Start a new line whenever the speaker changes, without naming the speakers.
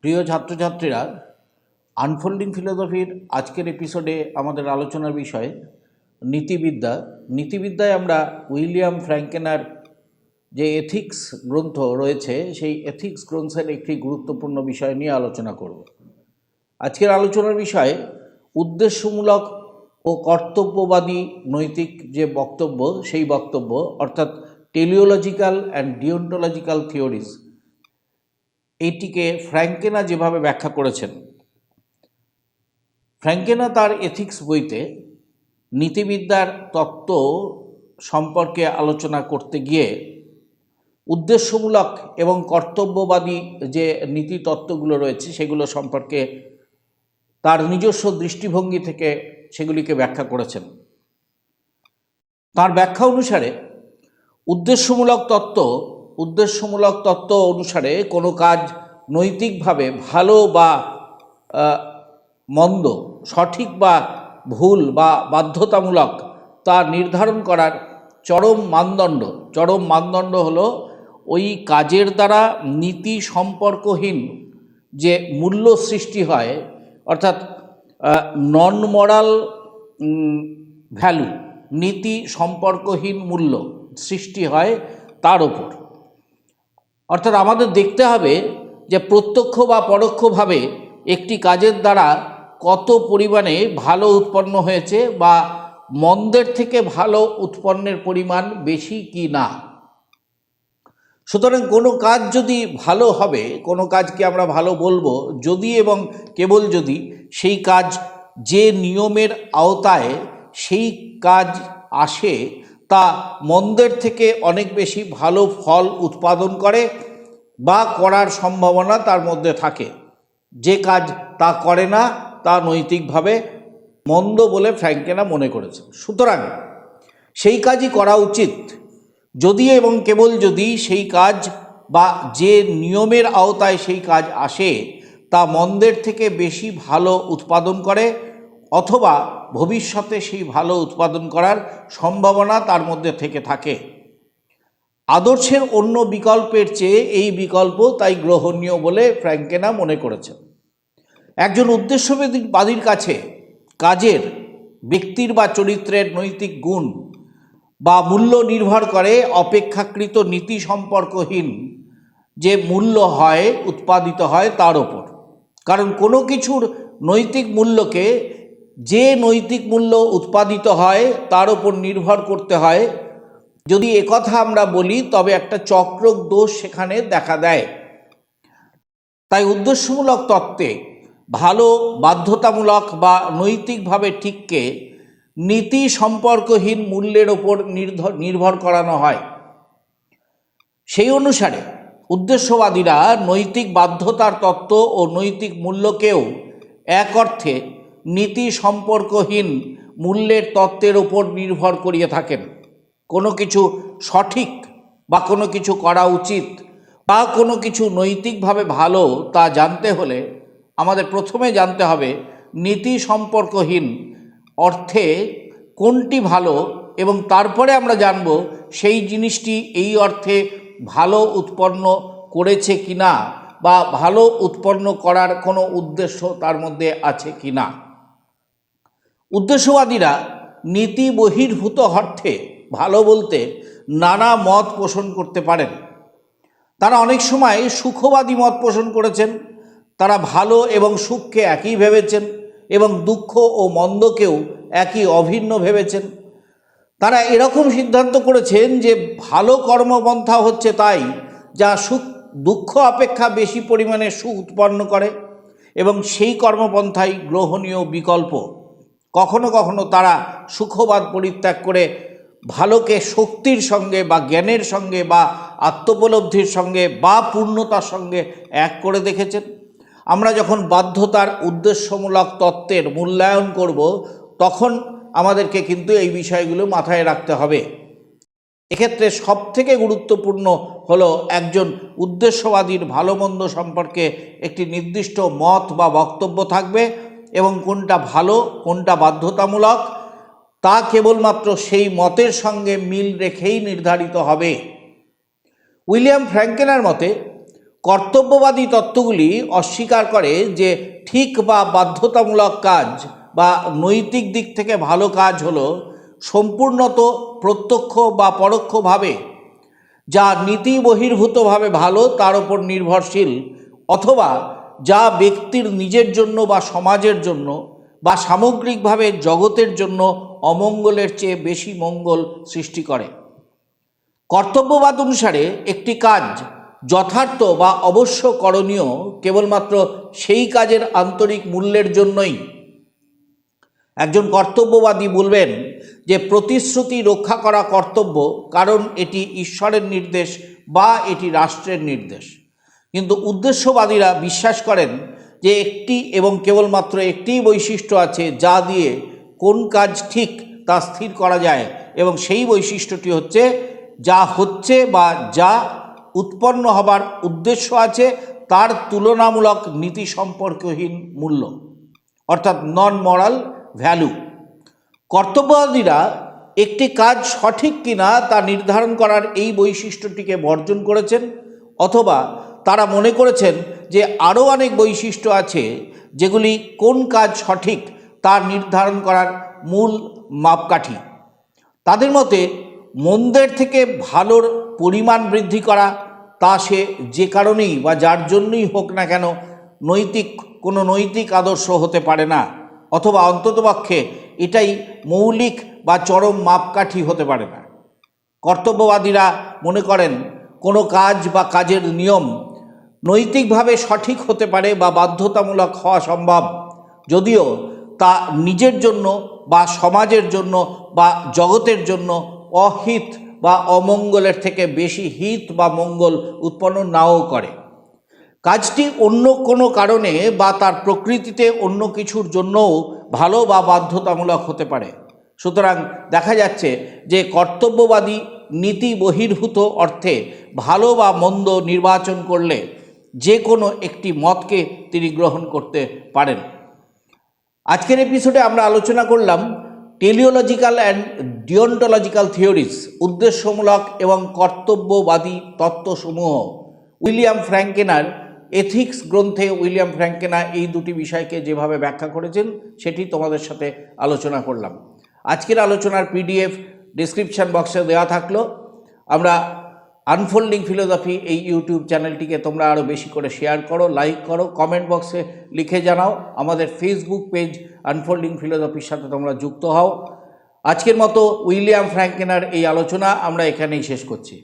প্রিয় ছাত্রছাত্রীরা আনফোল্ডিং ফিলোসফির আজকের এপিসোডে আমাদের আলোচনার বিষয় নীতিবিদ্যা। নীতিবিদ্যায় আমরা উইলিয়াম ফ্র্যাঙ্কেনার যে এথিক্স গ্রন্থ রয়েছে, সেই এথিক্স গ্রন্থের একটি গুরুত্বপূর্ণ বিষয় নিয়ে আলোচনা করব। আজকের আলোচনার বিষয় উদ্দেশ্যমূলক ও কর্তব্যবাদী নৈতিক যে বক্তব্য, সেই বক্তব্য, অর্থাৎ টেলিওলজিক্যাল অ্যান্ড ডিওন্টোলজিক্যাল থিওরিজ এইটিকে ফ্র্যাঙ্কেনা যেভাবে ব্যাখ্যা করেছেন, ফ্র্যাঙ্কেনা তার এথিক্স বইতে নীতিবিদ্যার তত্ত্ব সম্পর্কে আলোচনা করতে গিয়ে উদ্দেশ্যমূলক এবং কর্তব্যবাদী যে নীতি তত্ত্বগুলো রয়েছে সেগুলো সম্পর্কে তার নিজস্ব দৃষ্টিভঙ্গি থেকে সেগুলিকে ব্যাখ্যা করেছেন। তার ব্যাখ্যা অনুসারে উদ্দেশ্যমূলক তত্ত্ব উদ্দেশ্যমূলক তত্ত্ব অনুসারে কোনো কাজ নৈতিকভাবে ভালো বা মন্দ, সঠিক বা ভুল বা বাধ্যতামূলক তা নির্ধারণ করার চরম মানদণ্ড। চরম মানদণ্ড হলো ওই কাজের দ্বারা নীতি সম্পর্কহীন যে মূল্য সৃষ্টি হয়, অর্থাৎ নন মরাল ভ্যালু নীতি সম্পর্কহীন মূল্য। সৃষ্টি হয় তার ওপর অর্থাৎ আমাদের দেখতে হবে যে প্রত্যক্ষ বা পরোক্ষভাবে একটি কাজের দ্বারা কত পরিমাণে ভালো উৎপন্ন হয়েছে বা মন্দের থেকে ভালো উৎপন্নের পরিমাণ বেশি কি না। সুতরাং কোনো কাজ যদি ভালো হবে, কোনো কাজকে আমরা ভালো বলব, যদি এবং কেবল যদি সেই কাজ যে নিয়মের আওতায় সেই কাজ আসে তা মন্দের থেকে অনেক বেশি ভালো ফল উৎপাদন করে বা করার সম্ভাবনা তার মধ্যে থাকে। যে কাজ তা করে না, তা নৈতিকভাবে মন্দ বলে ফ্র্যাঙ্কেনা মনে করেছে। সুতরাং সেই কাজই করা উচিত। যদি এবং কেবল যদি সেই কাজ বা যে নিয়মের আওতায় সেই কাজ আসে, তা মন্দের থেকে বেশি ভালো উৎপাদন করে অথবা ভবিষ্যতে সেই ভালো উৎপাদন করার সম্ভাবনা তার মধ্যে থেকে থাকে। আদর্শের অন্য বিকল্পের চেয়ে এই বিকল্প তাই গ্রহণীয় বলে ফ্র্যাঙ্কেনা মনে করেছেন। একজন উদ্দেশ্যবাদীর কাছে কাজের, ব্যক্তির বা চরিত্রের নৈতিক গুণ বা মূল্য নির্ভর করে অপেক্ষাকৃত নীতি সম্পর্কহীন যে মূল্য হয়, উৎপাদিত হয় তার ওপর। কারণ কোনো কিছুর নৈতিক মূল্যকে যে নৈতিক মূল্য উৎপাদিত হয়, তার উপর নির্ভর করতে হয়। যদি একথা আমরা বলি, তবে একটা চক্রক দোষ সেখানে দেখা দেয়। তাই উদ্দেশ্যমূলক তত্ত্বে ভালো, বাধ্যতামূলক বা নৈতিকভাবে ঠিককে নীতি সম্পর্কহীন মূল্যের ওপর নির্ভর করানো হয়। সেই অনুসারে উদ্দেশ্যবাদীরা নৈতিক বাধ্যতার তত্ত্ব ও নৈতিক মূল্যকেও এক অর্থে নীতি সম্পর্কহীন মূল্যের তত্ত্বের ওপর নির্ভর করিয়ে থাকেন। কোনো কিছু সঠিক বা কোনো কিছু করা উচিত বা কোনো কিছু নৈতিকভাবে ভালো তা জানতে হলে আমাদের প্রথমে জানতে হবে নীতি সম্পর্কহীন অর্থে কোনটি ভালো এবং তারপরে আমরা জানব সেই জিনিসটি এই অর্থে ভালো উৎপন্ন করেছে কি না বা ভালো উৎপন্ন করার কোনো উদ্দেশ্য তার মধ্যে আছে কি না উদ্দেশ্যবাদীরা নীতি বহির্ভূত অর্থে ভালো বলতে নানা মত পোষণ করতে পারেন। তারা অনেক সময় সুখবাদী মত পোষণ করেছেন। তারা ভালো এবং সুখকে একই ভেবেছেন এবং দুঃখ ও মন্দকেও একই অভিন্ন ভেবেছেন। তারা এরকম সিদ্ধান্ত করেছেন যে ভালো কর্মপন্থা হচ্ছে তাই যা সুখ, দুঃখ অপেক্ষা বেশি পরিমাণে সুখ উৎপন্ন করে এবং সেই কর্মপন্থাই গ্রহণীয় বিকল্প। কখনো কখনো তারা সুখবাদ পরিত্যাগ করে ভালোকে শক্তির সঙ্গে বা জ্ঞানের সঙ্গে বা আত্মোপলব্ধির সঙ্গে বা পূর্ণতার সঙ্গে এক করে দেখেছেন। আমরা যখন বাধ্যতার উদ্দেশ্যমূলক তত্ত্বের মূল্যায়ন করব, তখন আমাদেরকে কিন্তু এই বিষয়গুলো মাথায় রাখতে হবে। এক্ষেত্রে সবথেকে গুরুত্বপূর্ণ হলো একজন উদ্দেশ্যবাদীর ভালো মন্দ সম্পর্কে একটি নির্দিষ্ট মত বা বক্তব্য থাকবে। এবং কোনটা ভালো, কোনটা বাধ্যতামূলক, তা কেবলমাত্র সেই মতের সঙ্গে মিল রেখেই নির্ধারিত হবে। উইলিয়াম ফ্র্যাঙ্কেনার মতে, কর্তব্যবাদী তত্ত্বগুলি অস্বীকার করে যে ঠিক বা বাধ্যতামূলক কাজ বা নৈতিক দিক থেকে ভালো কাজ হলো সম্পূর্ণত প্রত্যক্ষ বা পরোক্ষভাবে, যা নীতি বহির্ভূতভাবে ভালো, তার উপর নির্ভরশীল, অথবা যা ব্যক্তির নিজের জন্য বা সমাজের জন্য বা সামগ্রিকভাবে জগতের জন্য অমঙ্গলের চেয়ে বেশি মঙ্গল সৃষ্টি করে। কর্তব্যবাদ অনুসারে একটি কাজ যথার্থ বা অবশ্য করণীয় কেবলমাত্র সেই কাজের আন্তরিক মূল্যের জন্যই। একজন কর্তব্যবাদী বলবেন যে প্রতিশ্রুতি রক্ষা করা কর্তব্য, কারণ এটি ঈশ্বরের নির্দেশ বা এটি রাষ্ট্রের নির্দেশ। কিন্তু উদ্দেশ্যবাদীরা বিশ্বাস করেন যে একটি এবং কেবলমাত্র একটিই বৈশিষ্ট্য আছে যা দিয়ে কোন কাজ ঠিক তা স্থির করা যায় এবং সেই বৈশিষ্ট্যটি হচ্ছে যা হচ্ছে বা যা উৎপন্ন হবার উদ্দেশ্য আছে তার তুলনামূলক নীতি সম্পর্কহীন মূল্য, অর্থাৎ নন মরাল ভ্যালু কর্তব্যবাদীরা একটি কাজ সঠিক কিনা তা নির্ধারণ করার এই বৈশিষ্ট্যটিকে বর্জন করেছেন অথবা তারা মনে করেছেন যে আরও অনেক বৈশিষ্ট্য আছে যেগুলি কোন কাজ সঠিক তা নির্ধারণ করার মূল মাপকাঠি। তাদের মতে, মন্দের থেকে ভালোর পরিমাণ বৃদ্ধি করা তা সে যে কারণেই বা যার জন্যই হোক না কেন নৈতিক, কোনো নৈতিক আদর্শ হতে পারে না, অথবা অন্ততপক্ষে এটাই মৌলিক বা চরম মাপকাঠি হতে পারে না। কর্তব্যবাদীরা মনে করেন, কোনো কাজ বা কাজের নিয়ম নৈতিকভাবে সঠিক হতে পারে বা বাধ্যতামূলক হওয়া সম্ভব। যদিও তা নিজের জন্য বা সমাজের জন্য বা জগতের জন্য অহিত বা অমঙ্গলের থেকে বেশি হিত বা মঙ্গল উৎপন্ন নাও করে। কাজটি অন্য কোনো কারণে বা তার প্রকৃতিতে অন্য কিছুর জন্যও ভালো বা বাধ্যতামূলক হতে পারে। সুতরাং দেখা যাচ্ছে যে কর্তব্যবাদী নীতি বহির্ভূত অর্থে ভালো বা মন্দ নির্বাচন করলে যে কোনো একটি মতকে তিনি গ্রহণ করতে পারেন। আজকের এপিসোডে আমরা আলোচনা করলাম টেলিওলজিক্যাল অ্যান্ড ডিওন্টোলজিক্যাল থিওরিজ উদ্দেশ্যমূলক এবং কর্তব্যবাদী তত্ত্বসমূহ। উইলিয়াম ফ্র্যাঙ্কেনার এথিক্স গ্রন্থে উইলিয়াম ফ্র্যাঙ্কেনা এই দুটি বিষয়কে যেভাবে ব্যাখ্যা করেছেন, সেটি তোমাদের সাথে আলোচনা করলাম। আজকের আলোচনার পিডিএফ ডিসক্রিপশান বক্সে দেওয়া থাকল। আমরা আনফোল্ডিং ফিলোসফি এই ইউটিউব চ্যানেলটিকে তোমরা আরও বেশি করে শেয়ার করো লাইক করো কমেন্ট বক্সে লিখে জানাও। আমাদের ফেসবুক পেজ আনফোল্ডিং ফিলোসফির সাথে তোমরা যুক্ত হও। আজকের মতো উইলিয়াম ফ্র্যাঙ্কেনার এই আলোচনা আমরা এখানেই শেষ করছি।